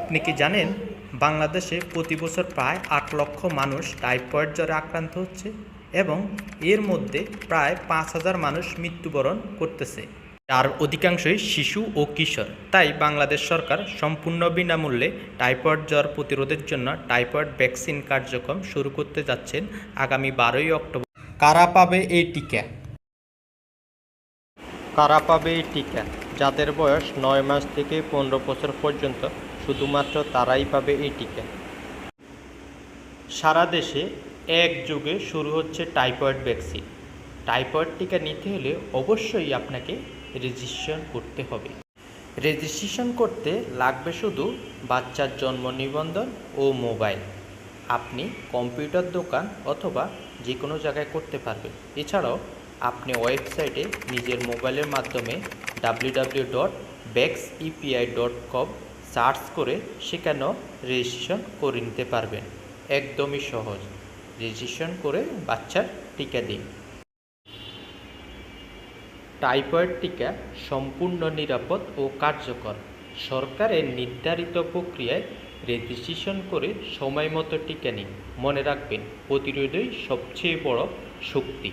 আপনি কি জানেন, বাংলাদেশে প্রতি বছর প্রায় আট লক্ষ মানুষ টাইফয়েড জ্বরে আক্রান্ত হচ্ছে এবং এর মধ্যে প্রায় পাঁচ হাজার মানুষ মৃত্যুবরণ করতেছে। আর অধিকাংশই শিশু ও কিশোর। তাই বাংলাদেশ সরকার সম্পূর্ণ বিনামূল্যে টাইফয়েড জ্বর প্রতিরোধের জন্য টাইফয়েড ভ্যাকসিন কার্যক্রম শুরু করতে যাচ্ছেন আগামী বারোই অক্টোবর। কারা পাবে এই টিকা? কারা পাবে এই টিকা? যাদের বয়স নয় মাস থেকে পনেরো বছর পর্যন্ত, শুধুমাত্র তারাই পাবে এই টিকা। সারা দেশে একযোগে শুরু হচ্ছে টাইফয়েড ভ্যাকসিন। টাইফয়েড টিকা নিতে হলে অবশ্যই আপনাকে রেজিস্ট্রেশন করতে হবে। রেজিস্ট্রেশন করতে লাগবে শুধু বাচ্চার জন্ম নিবন্ধন ও মোবাইল। আপনি কম্পিউটার দোকান অথবা যে কোনো জায়গায় করতে পারবেন। এছাড়াও আপনি ওয়েবসাইটে নিজের মোবাইলের মাধ্যমে W dot bax EPI dot com search করে সেখানেও রেজিস্ট্রেশন করে নিতে পারবেন। একদমই সহজ। রেজিস্ট্রেশন করে বাচ্চার টিকা দিন। টাইফয়েড টিকা সম্পূর্ণ নিরাপদ ও কার্যকর। সরকারের নির্ধারিত প্রক্রিয়ায় রেজিস্ট্রেশন করে সময় মতো টিকা নিন। মনে রাখবেন, প্রতিরোধই সবচেয়ে বড় শক্তি।